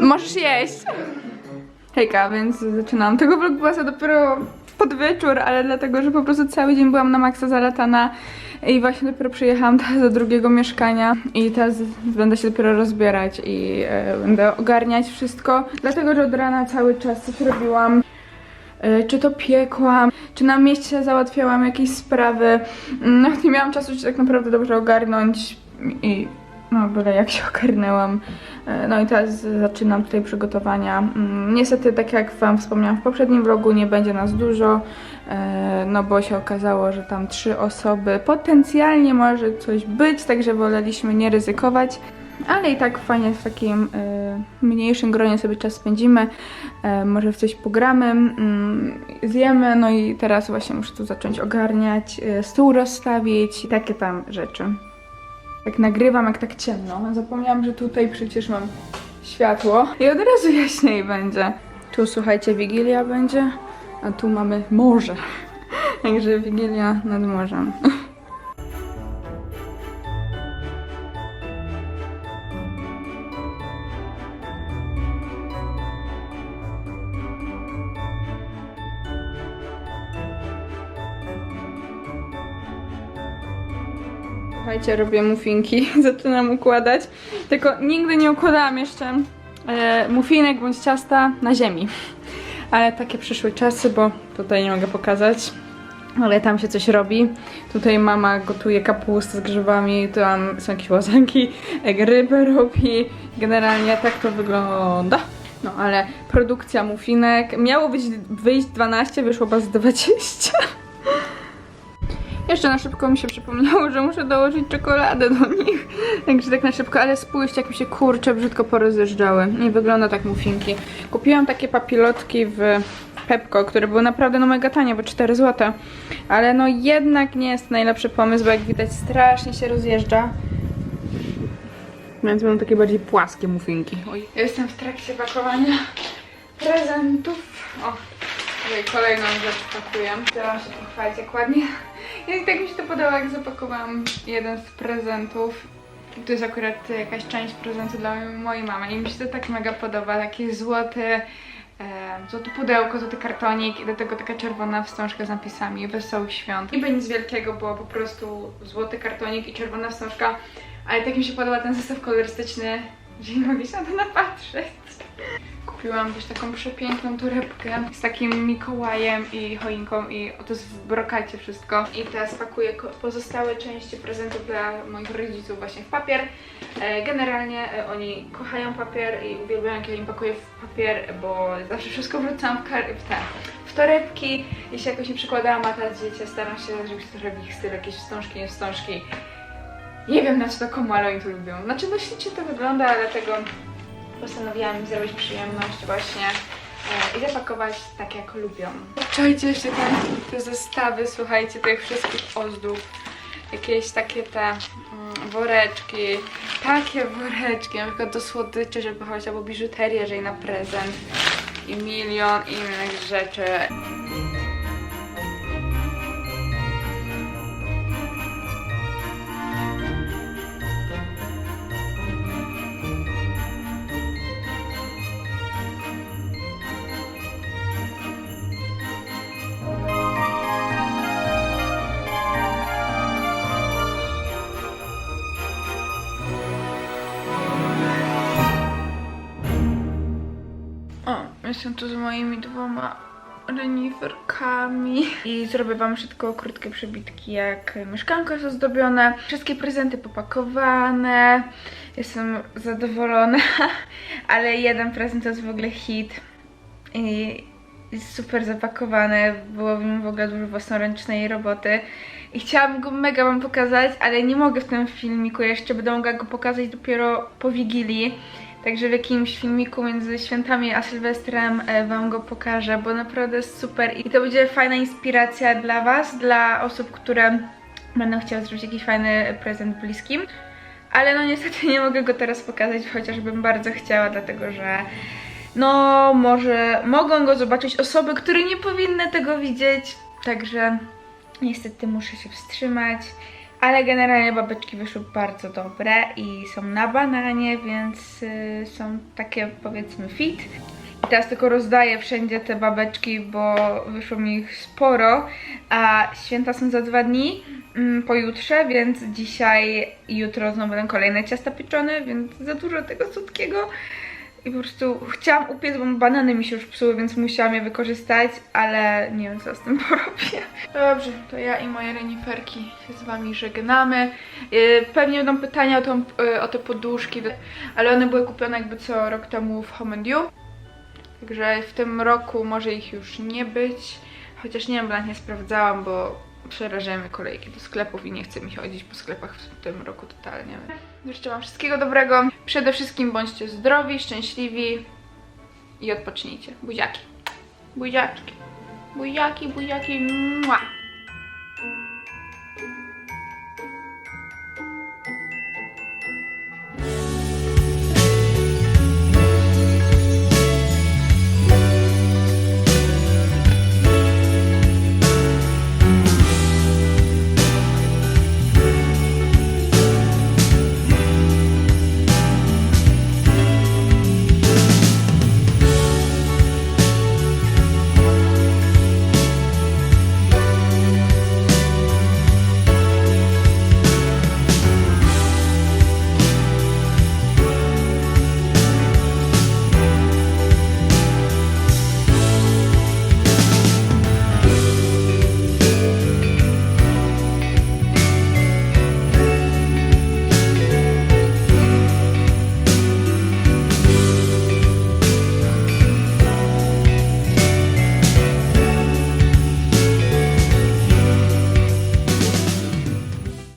Możesz jeść. Hejka, więc zaczynam. Tego vlogbusa dopiero pod wieczór, ale dlatego, że po prostu cały dzień byłam na maksa zalatana i właśnie dopiero przyjechałam teraz do drugiego mieszkania i teraz będę się dopiero rozbierać i e, będę ogarniać wszystko, dlatego, że od rana cały czas coś robiłam. E, Czy to piekłam, czy na mieście załatwiałam jakieś sprawy. Nawet nie miałam czasu się tak naprawdę dobrze ogarnąć i no byle jak się ogarnęłam. E, No i teraz zaczynam tutaj przygotowania. Mm, Niestety, tak jak Wam wspomniałam w poprzednim vlogu, nie będzie nas dużo, e, no bo się okazało, że tam trzy osoby potencjalnie może coś być, także woleliśmy nie ryzykować. Ale i tak fajnie w takim e, mniejszym gronie sobie czas spędzimy. Może w coś pogramy, mm, zjemy, no i teraz właśnie muszę tu zacząć ogarniać, stół rozstawić i takie tam rzeczy. Jak nagrywam, jak tak ciemno. Zapomniałam, że tutaj przecież mam światło i od razu jaśniej będzie. Tu słuchajcie, Wigilia będzie, a tu mamy morze. Także Wigilia nad morzem. Słuchajcie, robię muffinki, zaczynam układać. Tylko nigdy nie układałam jeszcze e, muffinek bądź ciasta na ziemi. Ale takie przyszły czasy, bo tutaj nie mogę pokazać. Ale tam się coś robi. Tutaj mama gotuje kapustę z grzybami, tam są jakieś łazanki, rybę robi. Generalnie tak to wygląda. No ale produkcja muffinek. Miało być, wyjść 12, wyszło chyba z 20. Jeszcze na szybko mi się przypomniało, że muszę dołożyć czekoladę do nich. Także tak na szybko, ale spójrzcie jak mi się kurcze brzydko porozjeżdżały. Nie wygląda tak muffinki. Kupiłam takie papilotki w Pepko, które były naprawdę no mega tanie, bo 4 zł. Ale no jednak nie jest najlepszy pomysł, bo jak widać strasznie się rozjeżdża. Więc będą takie bardziej płaskie muffinki. Oj. Jestem w trakcie pakowania prezentów. O, tutaj kolejną rzecz pakuję. Chciałam się pochwalić jak ładnie. I tak mi się to podoba, jak zapakowałam jeden z prezentów. To jest akurat jakaś część prezentu dla mojej mamy i mi się to tak mega podoba, takie złote, e, pudełko, złoty kartonik i do tego taka czerwona wstążka z napisami Wesołych Świąt. Niby nic wielkiego, było po prostu złoty kartonik i czerwona wstążka, ale tak mi się podoba ten zestaw kolorystyczny, że nie mogę się na to napatrzeć. Kupiłam też taką przepiękną torebkę z takim Mikołajem i choinką i to jest w brokacie wszystko. I teraz pakuję pozostałe części prezentów dla moich rodziców właśnie w papier. E, Generalnie e, oni kochają papier i uwielbiają jak ja im pakuję w papier, bo zawsze wszystko wrzucam w, w te w torebki. Jeśli jakoś nie przykładałam, a teraz dziecię staram się zrobić trochę w styl, jakieś wstążki, nie wstążki. Nie wiem na co to komu, ale oni to lubią. Znaczy no ślicznie to wygląda, dlatego postanowiłam im zrobić przyjemność właśnie e, i zapakować tak jak lubią. Czujcie jeszcze tam te zestawy, słuchajcie, tych wszystkich ozdób. Jakieś takie te mm, woreczki, takie woreczki, na przykład do słodyczy, żeby chodzić, albo biżuterię, jeżeli na prezent i milion innych rzeczy. Jestem tu z moimi dwoma reniferkami. I zrobię wam szybko krótkie przebitki jak mieszkanko jest ozdobione, wszystkie prezenty popakowane, jestem zadowolona, ale jeden prezent to jest w ogóle hit. I jest super zapakowany, było w nim w ogóle dużo własnoręcznej roboty. I chciałam go mega wam pokazać, ale nie mogę w tym filmiku. Jeszcze, będę mogła go pokazać dopiero po Wigilii, Także w jakimś filmiku między świętami a Sylwestrem e, Wam go pokażę, bo naprawdę jest super i to będzie fajna inspiracja dla Was, dla osób, które będą chciały zrobić jakiś fajny prezent bliskim. Ale no niestety nie mogę go teraz pokazać, chociażbym bardzo chciała, dlatego że no może mogą go zobaczyć osoby, które nie powinny tego widzieć, także niestety muszę się wstrzymać. Ale generalnie babeczki wyszły bardzo dobre i są na bananie, więc y, są takie powiedzmy fit. I teraz tylko rozdaję wszędzie te babeczki, bo wyszło mi ich sporo, a święta są za dwa dni, mm, pojutrze, więc dzisiaj i jutro znowu będą kolejne ciasta pieczone, więc za dużo tego słodkiego. I po prostu chciałam upiec, bo banany mi się już psuły, więc musiałam je wykorzystać, ale nie wiem co z tym porobię. Dobrze, to ja i moje reniferki się z wami żegnamy. Yy, Pewnie będą pytania o, tą, yy, o te poduszki, ale one były kupione jakby co rok temu w Home and You. Także w tym roku może ich już nie być. Chociaż nie wiem, bo nie sprawdzałam, bo przerażają mnie kolejki do sklepów i nie chcę mi chodzić po sklepach w tym roku totalnie. Życzę Wam wszystkiego dobrego. Przede wszystkim bądźcie zdrowi, szczęśliwi i odpocznijcie. Buziaki. Buziaczki. Buziaki, buziaki. Mua.